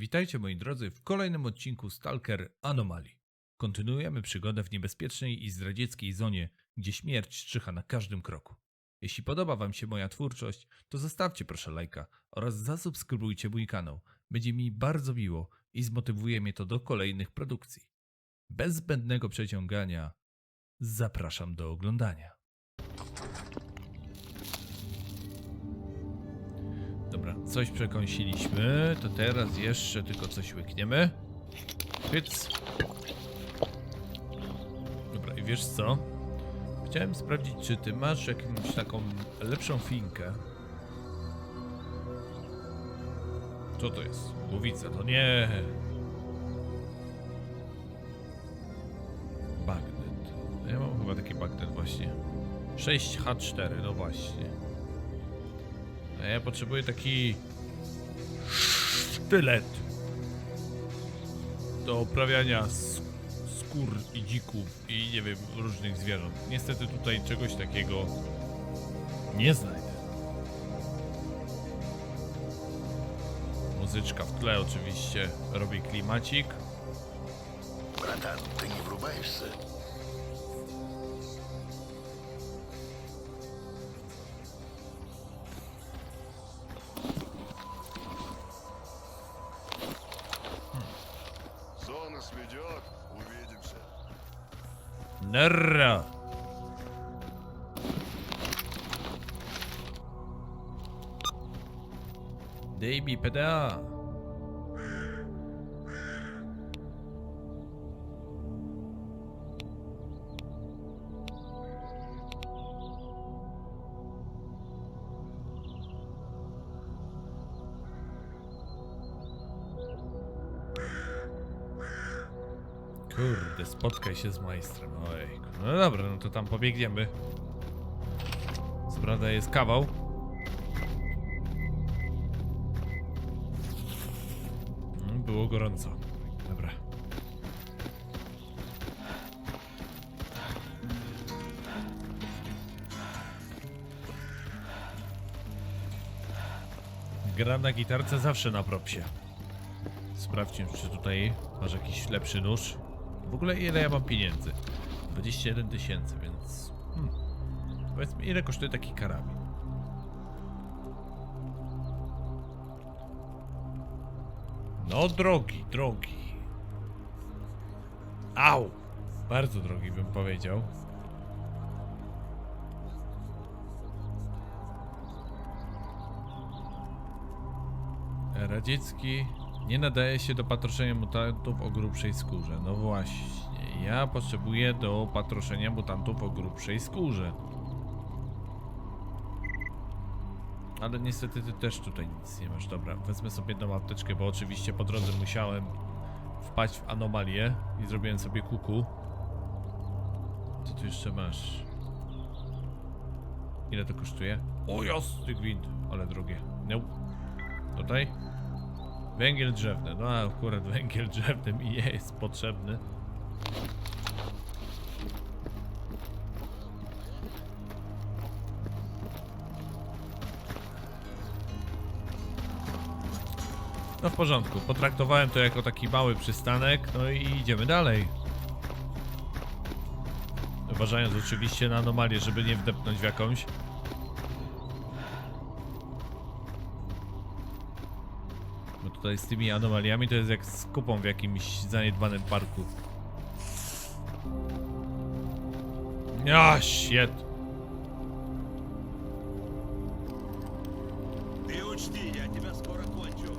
Witajcie moi drodzy w kolejnym odcinku Stalker Anomalii. Kontynuujemy przygodę w niebezpiecznej i zdradzieckiej zonie, gdzie śmierć czyha na każdym kroku. Jeśli podoba Wam się moja twórczość, to zostawcie proszę lajka oraz zasubskrybujcie mój kanał. Będzie mi bardzo miło i zmotywuje mnie to do kolejnych produkcji. Bez zbędnego przeciągania, zapraszam do oglądania. Coś przekąsiliśmy, to teraz jeszcze tylko coś łykniemy. Hyc. Dobra, i wiesz co? Chciałem sprawdzić, czy ty masz jakąś taką lepszą finkę. Co to jest? Głowica, to nie. Bagnet. Ja mam chyba taki bagnet właśnie. 6H4, no właśnie. Ja potrzebuję taki sztylet do oprawiania sk- skór i dzików i nie wiem, różnych zwierząt. Niestety tutaj czegoś takiego nie znajdę. Muzyczka w tle oczywiście robi klimacik. Mi PDA! Kurde, spotkaj się z majstrem. Ojejku. No dobra, no to tam pobiegniemy. Co prawda jest kawał. Gorąco. Dobra. Gram na gitarce zawsze na propsie. Sprawdźmy, czy tutaj masz jakiś lepszy nóż. W ogóle ile ja mam pieniędzy? 21 tysięcy, więc... Hmm. Powiedzmy, ile kosztuje taki karabin? No drogi, drogi. Au! Bardzo drogi bym powiedział. Radziecki nie nadaje się do patroszenia mutantów o grubszej skórze. No właśnie, ja potrzebuję do patroszenia mutantów o grubszej skórze. Ale niestety ty też tutaj nic nie masz. Dobra, wezmę sobie jedną apteczkę, bo oczywiście po drodze musiałem wpaść w anomalię i zrobiłem sobie kuku. Co tu jeszcze masz? Ile to kosztuje? O jasny gwint, ale drogie. No. Tutaj? Węgiel drzewny. No akurat węgiel drzewny mi jest potrzebny. w porządku, potraktowałem to jako taki mały przystanek, no i idziemy dalej. Uważając oczywiście na anomalię, żeby nie wdepnąć w jakąś. Bo tutaj z tymi anomaliami to jest jak z kupą w jakimś zaniedbanym parku. Ja, shit. Ты учти, я тебя скоро кончу.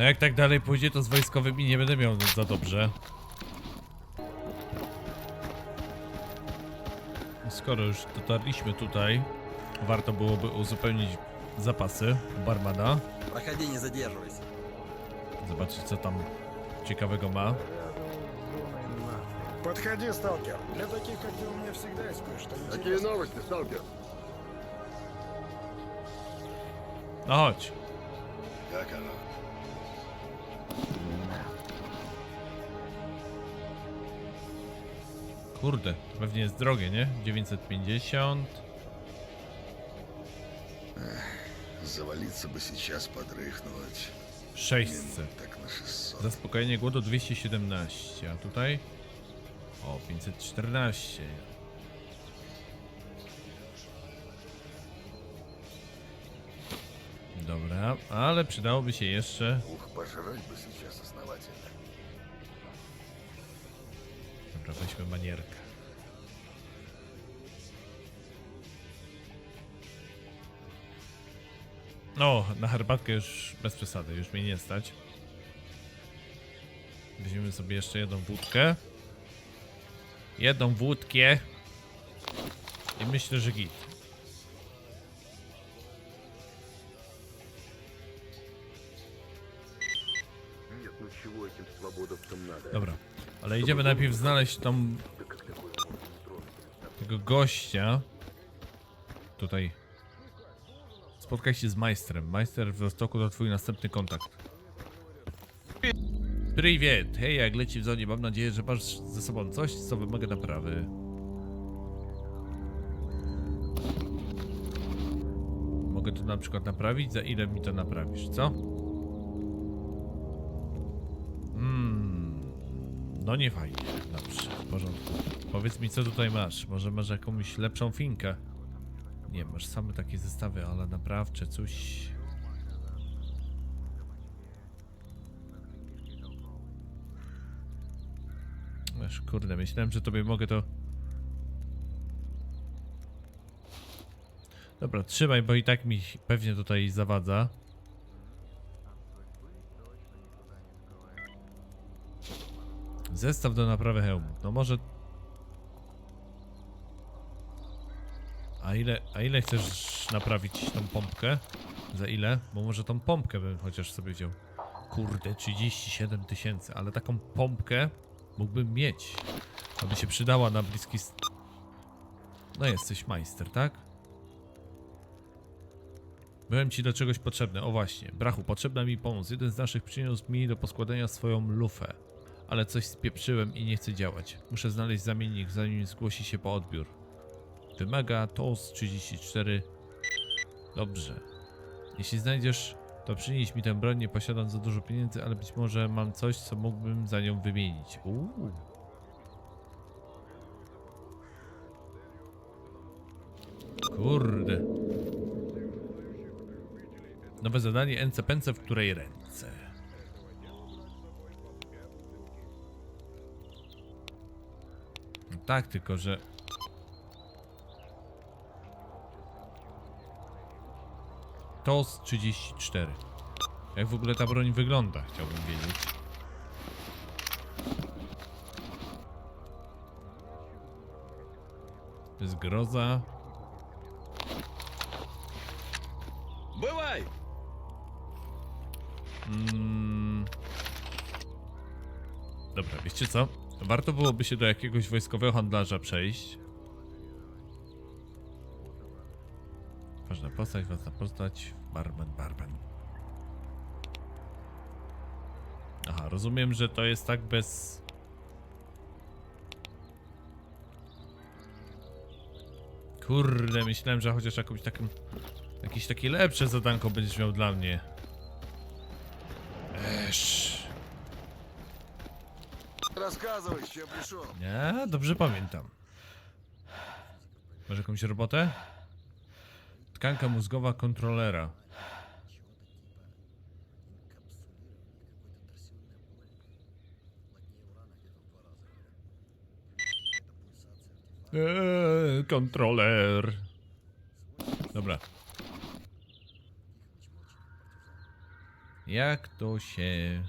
No jak tak dalej pójdzie, to z wojskowymi nie będę miał za dobrze. Skoro już dotarliśmy tutaj, warto byłoby uzupełnić zapasy u barmana. Проходи, не задерживайся. Zobaczyć co tam ciekawego ma. Подходи, сталкер. Для таких, как ты, у меня всегда есть кое-что Какие интересное. новости, сталкер? No chodź. Как оно? Kurde, to pewnie jest drogie, nie? 950. Завалиться бы сейчас подрыхнуть. 600. Так на 600. Zaspokojenie głodu 217, a tutaj? O, 514. Dobra, ale przydałoby się jeszcze... Ух, пожрать бы сейчас основательно. Dobra, weźmy manierkę. No, na herbatkę już bez przesady, już mnie nie stać. Weźmiemy sobie jeszcze jedną wódkę. Jedną wódkę. I myślę, że git. Dobra, ale idziemy najpierw znaleźć tą... Tego gościa. Tutaj. Spotkaj się z majstrem. Majster w Rostoku to twój następny kontakt. Privet! Hej, jak leci w zonie, mam nadzieję, że masz ze sobą coś, co wymaga naprawy. Mogę to na przykład naprawić? Za ile mi to naprawisz, co? No nie fajnie. Dobrze, w porządku. Powiedz mi, co tutaj masz? Może masz jakąś lepszą finkę? Nie, masz same takie zestawy, ale naprawcze, coś... Aż kurde, myślałem, że tobie mogę to... Dobra, trzymaj, bo i tak mi pewnie tutaj zawadza. Zestaw do naprawy hełmu. No może... A ile, a ile chcesz naprawić tą pompkę? Za ile? Bo może tą pompkę bym chociaż sobie wziął. Kurde, 37 tysięcy, ale taką pompkę mógłbym mieć. Aby się przydała na bliski... No jesteś majster, tak? Byłem ci do czegoś potrzebny. O właśnie, brachu, potrzebna mi pomoc. Jeden z naszych przyniósł mi do poskładania swoją lufę. Ale coś spieprzyłem i nie chce działać. Muszę znaleźć zamiennik, zanim zgłosi się po odbiór. Wymaga TOS 34. Dobrze. Jeśli znajdziesz, to przynieś mi tę broń. Nie posiadam za dużo pieniędzy, ale być może mam coś, co mógłbym za nią wymienić. Uuu. Kurde. Nowe zadanie NC Pence w której ręce? tak, tylko że... TOS 34. Jak w ogóle ta broń wygląda, chciałbym wiedzieć. To jest groza. Bywaj! Mm. Dobra, wiecie co? Warto byłoby się do jakiegoś wojskowego handlarza przejść. Ważna postać, ważna postać. Barman, barman. Aha, rozumiem, że to jest tak bez... Kurde, myślałem, że chociaż jakąś taką... Jakieś takie lepsze zadanko będziesz miał dla mnie. Esz. Рассказывай, с чем пришел. Nie, dobrze pamiętam. Masz jakąś robotę? Tkanka mózgowa kontrolera. Eee, kontroler. Dobra. Jak to się...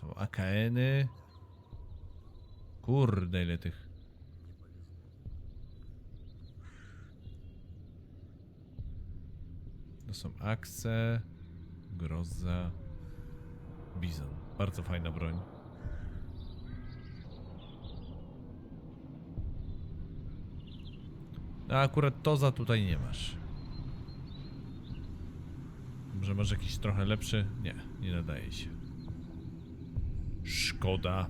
Są AKN-y. Kurde, ile tych. To są akce, groza, bizon. Bardzo fajna broń. No akurat to za tutaj nie masz. Może masz jakiś trochę lepszy? Nie, nie nadaje się. Szkoda.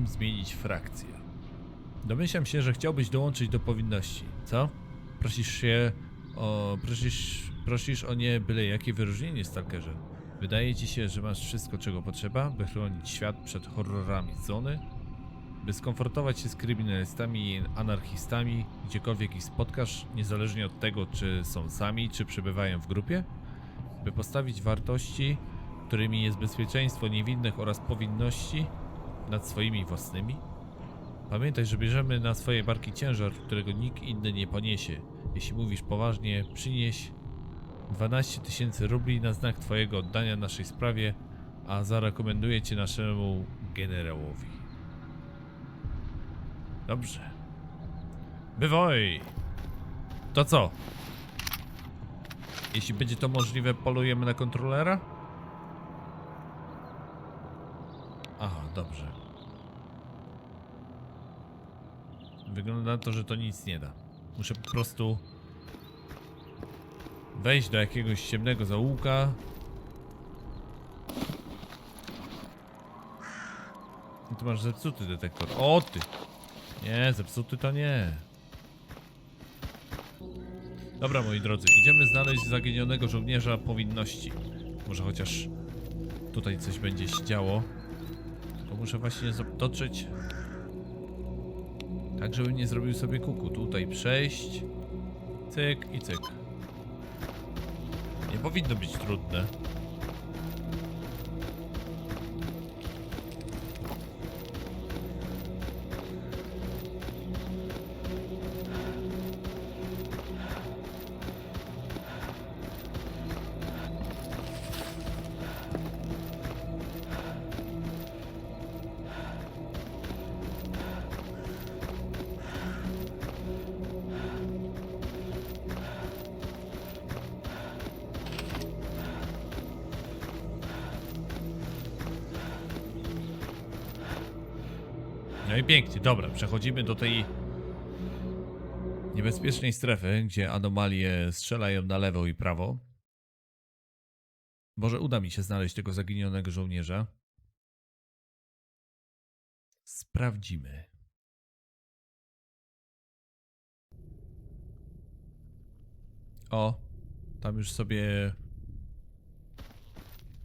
Chciałbym zmienić frakcję. Domyślam się, że chciałbyś dołączyć do powinności, co? Prosisz się o... prosisz, prosisz o nie byle jakie wyróżnienie, Stalkerze. Wydaje ci się, że masz wszystko, czego potrzeba, by chronić świat przed horrorami zony? By skomfortować się z kryminalistami i anarchistami, gdziekolwiek ich spotkasz, niezależnie od tego, czy są sami, czy przebywają w grupie? By postawić wartości, którymi jest bezpieczeństwo niewinnych oraz powinności, nad swoimi własnymi? Pamiętaj, że bierzemy na swoje barki ciężar, którego nikt inny nie poniesie. Jeśli mówisz poważnie, przynieś 12 tysięcy rubli na znak twojego oddania naszej sprawie, a zarekomenduję cię naszemu generałowi. Dobrze. Bywoj! To co? Jeśli będzie to możliwe, polujemy na kontrolera? Aha, dobrze. Wygląda na to, że to nic nie da. Muszę po prostu wejść do jakiegoś ciemnego zaułka. I tu masz zepsuty detektor. O ty! Nie, zepsuty to nie. Dobra, moi drodzy, idziemy znaleźć zaginionego żołnierza powinności. Może chociaż tutaj coś będzie się działo. Muszę właśnie dotrzeć. Tak, żebym nie zrobił sobie kuku. Tutaj przejść. Cyk i cyk. Nie powinno być trudne. No i pięknie, dobra, przechodzimy do tej niebezpiecznej strefy, gdzie anomalie strzelają na lewo i prawo. Może uda mi się znaleźć tego zaginionego żołnierza. Sprawdzimy. O, tam już sobie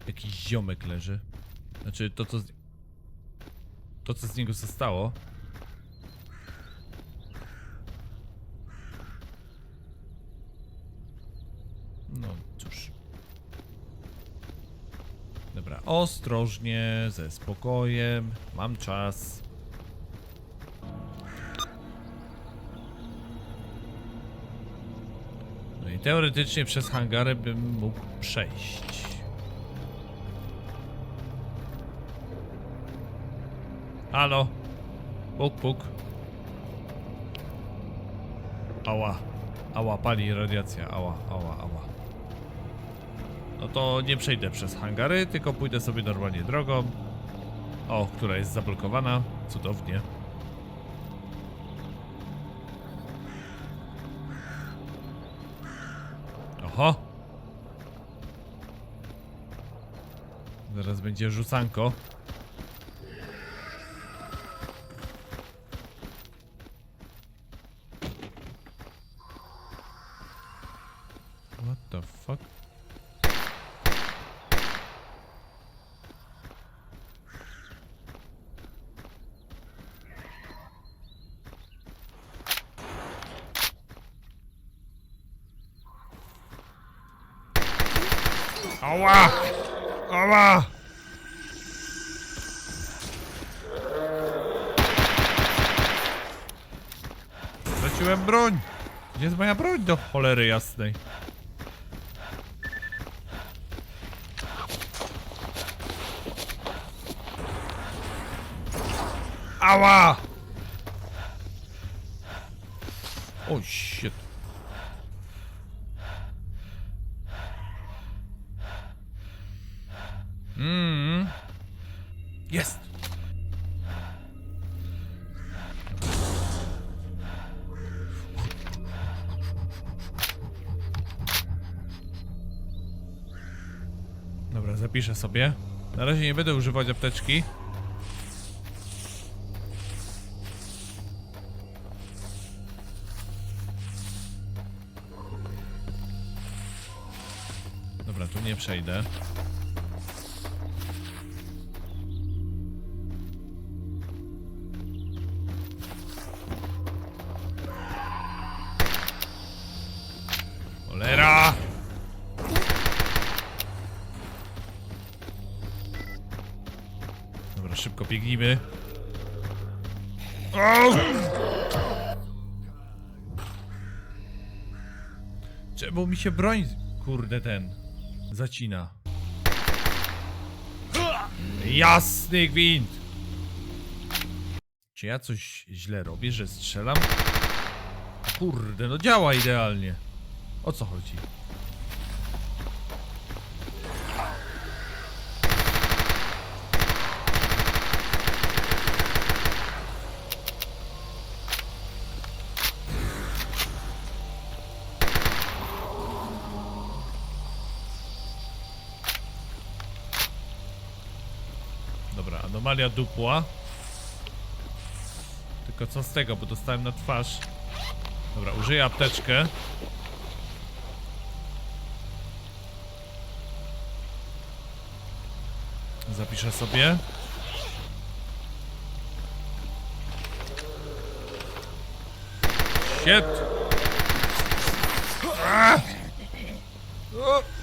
jakiś ziomek leży. Znaczy to co. to co z niego zostało. No cóż. Dobra, ostrożnie, ze spokojem, mam czas. No i teoretycznie przez hangary bym mógł przejść. Halo? Puk, puk. Ała. Ała, pali radiacja. Ała, ała, ała. No to nie przejdę przez hangary, tylko pójdę sobie normalnie drogą. O, która jest zablokowana. Cudownie. Oho. Zaraz będzie rzucanko. Straciłem broń! Gdzie jest moja broń do cholery jasnej? Ała! O, shit. Zapiszę sobie. Na razie nie będę używać apteczki. Dobra, tu nie przejdę. Au! Czemu mi się broń, kurde ten, zacina? Jasny gwint! Czy ja coś źle robię, że strzelam? Kurde, no działa idealnie. O co chodzi? Dobra, anomalia dupła. Tylko co z tego, bo dostałem na twarz. Dobra, użyję apteczkę. Zapiszę sobie. Shit! Ah! O!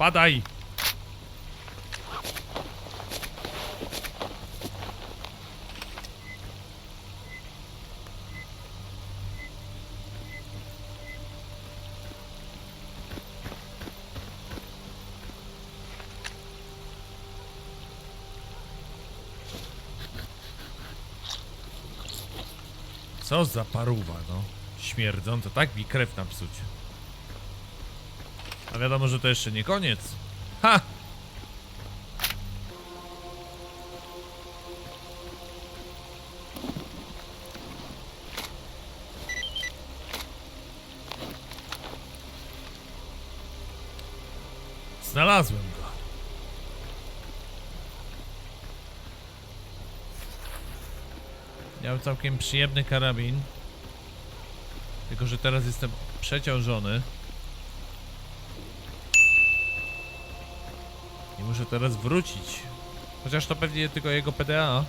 Padaj! Co za paruwa, no. Śmierdząca, tak mi krew napsuć. A wiadomo, że to jeszcze nie koniec. Ha! Znalazłem go. Miał całkiem przyjemny karabin. Tylko, że teraz jestem przeciążony. I muszę teraz wrócić. Chociaż to pewnie tylko jego PDA.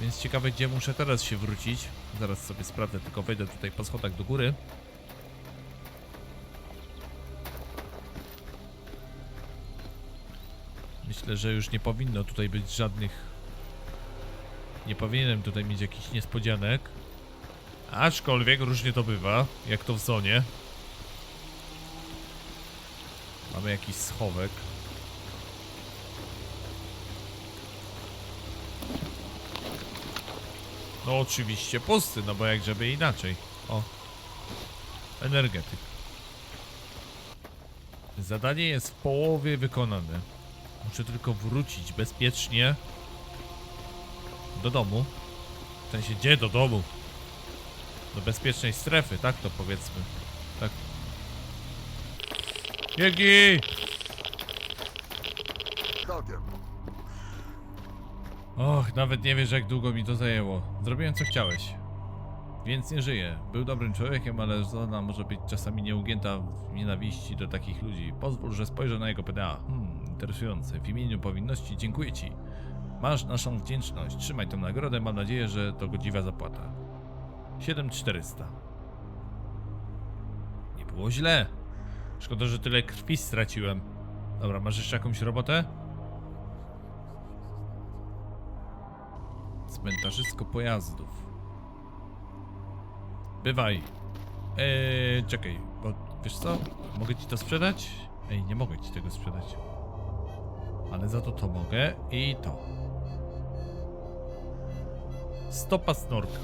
Więc ciekawe gdzie muszę teraz się wrócić. Zaraz sobie sprawdzę, tylko wejdę tutaj po schodach do góry. Myślę, że już nie powinno tutaj być żadnych... Nie powinienem tutaj mieć jakichś niespodzianek. Aczkolwiek różnie to bywa, jak to w zonie. Mamy jakiś schowek. No oczywiście pusty, no bo jak żeby inaczej. O. Energetyk. Zadanie jest w połowie wykonane. Muszę tylko wrócić bezpiecznie do domu. W sensie, gdzie do domu? Do bezpiecznej strefy, tak to powiedzmy. Tak. Biegnij! Dogiem. Och, nawet nie wiesz jak długo mi to zajęło. Zrobiłem co chciałeś. Więc nie żyję. Był dobrym człowiekiem, ale zona może być czasami nieugięta w nienawiści do takich ludzi. Pozwól, że spojrzę na jego PDA. Hmm, interesujące. W imieniu powinności dziękuję ci. Masz naszą wdzięczność. Trzymaj tę nagrodę. Mam nadzieję, że to godziwa zapłata. 7400. Nie było źle. Szkoda, że tyle krwi straciłem. Dobra, masz jeszcze jakąś robotę? Cmentarzysko pojazdów. Bywaj. Eee, czekaj, bo wiesz co? Mogę ci to sprzedać? Ej, nie mogę ci tego sprzedać. Ale za to to mogę i to. Stopa snorka.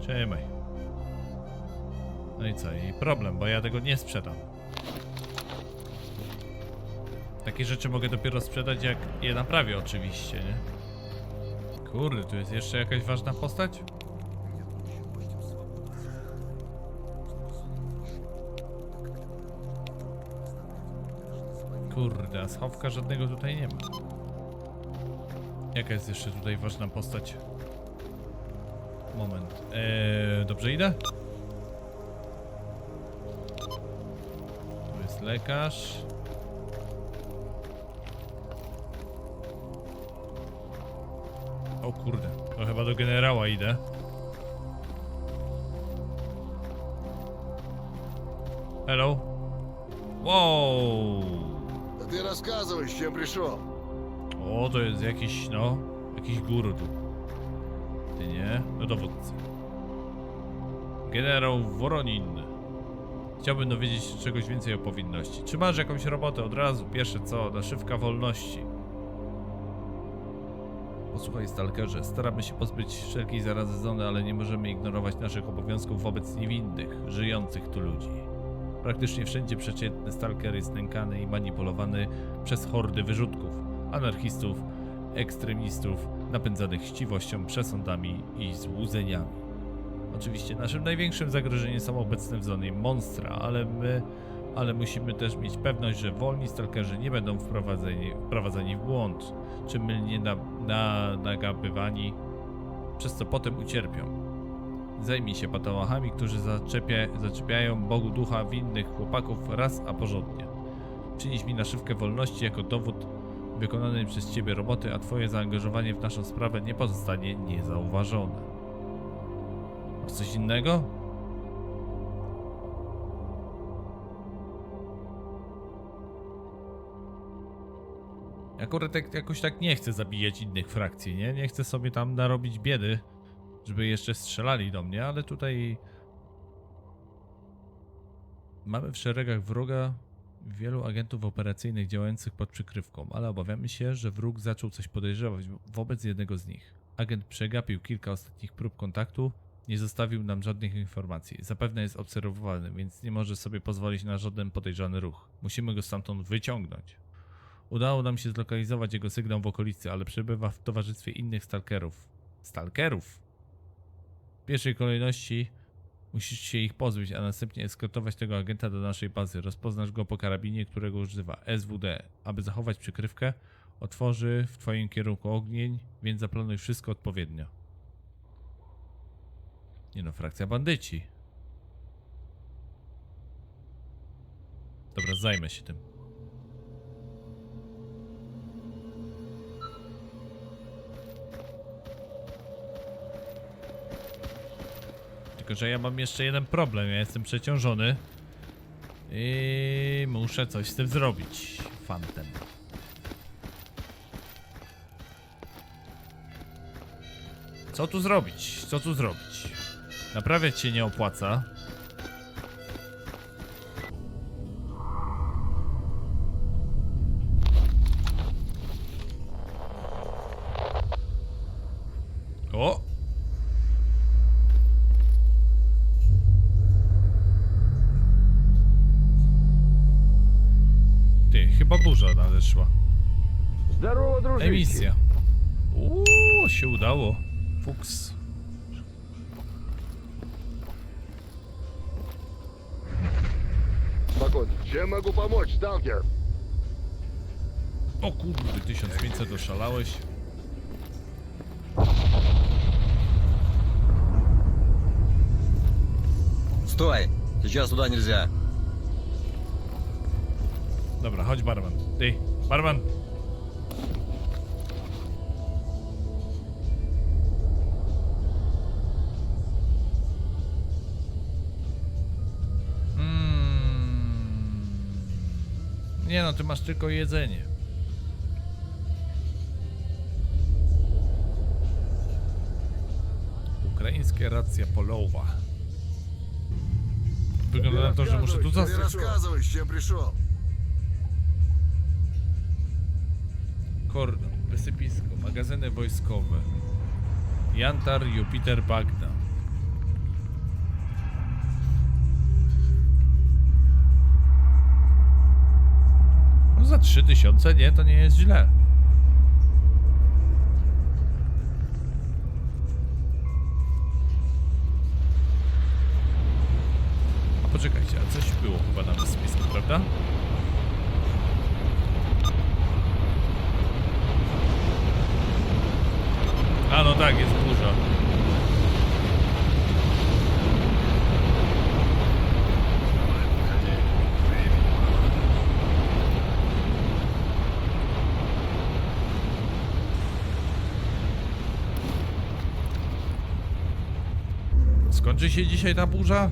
Trzymaj. No i co? I problem, bo ja tego nie sprzedam. Takie rzeczy mogę dopiero sprzedać jak je naprawię oczywiście, nie? Kurde, tu jest jeszcze jakaś ważna postać? Kurde, a schowka żadnego tutaj nie ma. Jaka jest jeszcze tutaj ważna postać? Moment. Eee, dobrze idę? Tu jest lekarz. kurde, to chyba do generała idę. Hello? Wow! Да ты рассказывай, с чем пришел. O, to jest jakiś, no, jakiś guru tu. Ty nie? No dowódcy. Generał Woronin. Chciałbym dowiedzieć się czegoś więcej o powinności. Czy masz jakąś robotę od razu? Pierwsze co? Naszywka wolności. Posłuchaj, Stalkerze, staramy się pozbyć wszelkiej zarazy zony, ale nie możemy ignorować naszych obowiązków wobec niewinnych, żyjących tu ludzi. Praktycznie wszędzie przeciętny Stalker jest nękany i manipulowany przez hordy wyrzutków, anarchistów, ekstremistów, napędzanych chciwością, przesądami i złudzeniami. Oczywiście naszym największym zagrożeniem są obecne w zonie monstra, ale my, ale musimy też mieć pewność, że wolni stalkerzy nie będą wprowadzeni, wprowadzani w błąd, czy mylnie na, na, nagabywani, przez co potem ucierpią. Zajmij się patałachami, którzy zaczepia, zaczepiają Bogu ducha winnych chłopaków raz a porządnie. Przynieś mi naszywkę wolności jako dowód wykonanej przez ciebie roboty, a twoje zaangażowanie w naszą sprawę nie pozostanie niezauważone. Masz coś innego? Akurat tak, jakoś tak nie chcę zabijać innych frakcji, nie? Nie chcę sobie tam narobić biedy, żeby jeszcze strzelali do mnie, ale tutaj mamy w szeregach wroga wielu agentów operacyjnych działających pod przykrywką, ale obawiamy się, że wróg zaczął coś podejrzewać wobec jednego z nich. Agent przegapił kilka ostatnich prób kontaktu, nie zostawił nam żadnych informacji. Zapewne jest obserwowalny, więc nie może sobie pozwolić na żaden podejrzany ruch. Musimy go stamtąd wyciągnąć. Udało nam się zlokalizować jego sygnał w okolicy, ale przebywa w towarzystwie innych stalkerów. Stalkerów? W pierwszej kolejności musisz się ich pozbyć, a następnie eskortować tego agenta do naszej bazy. Rozpoznasz go po karabinie, którego używa SWD. Aby zachować przykrywkę, otworzy w twoim kierunku ogień, więc zaplanuj wszystko odpowiednio. Nie no, frakcja bandyci. Dobra, zajmę się tym. Tylko, że ja mam jeszcze jeden problem. Ja jestem przeciążony. I muszę coś z tym zrobić. Fantem. Co tu zrobić? Co tu zrobić? Naprawiać się nie opłaca. nadeszła. Здорово, дружище. Emisja. Uuu, się udało. Fuks. Спокойно. Чем могу помочь, сталкер? O kurde, 1500 oszalałeś. Стой! Сейчас туда нельзя. Dobra, chodź barman. Ty, barman. Mm. Nie no, ty masz tylko jedzenie. Ukraińska racja polowa. wygląda na to, że muszę tu Ты zostać. рассказывай, с чем пришел. Kordon, wysypisko, magazyny wojskowe. Jantar, Jupiter, Bagna. No za 3000 nie, to nie jest źle. A poczekajcie, a coś było chyba na wysypisku, prawda? A no tak, jest burza. Skończy się dzisiaj ta burza?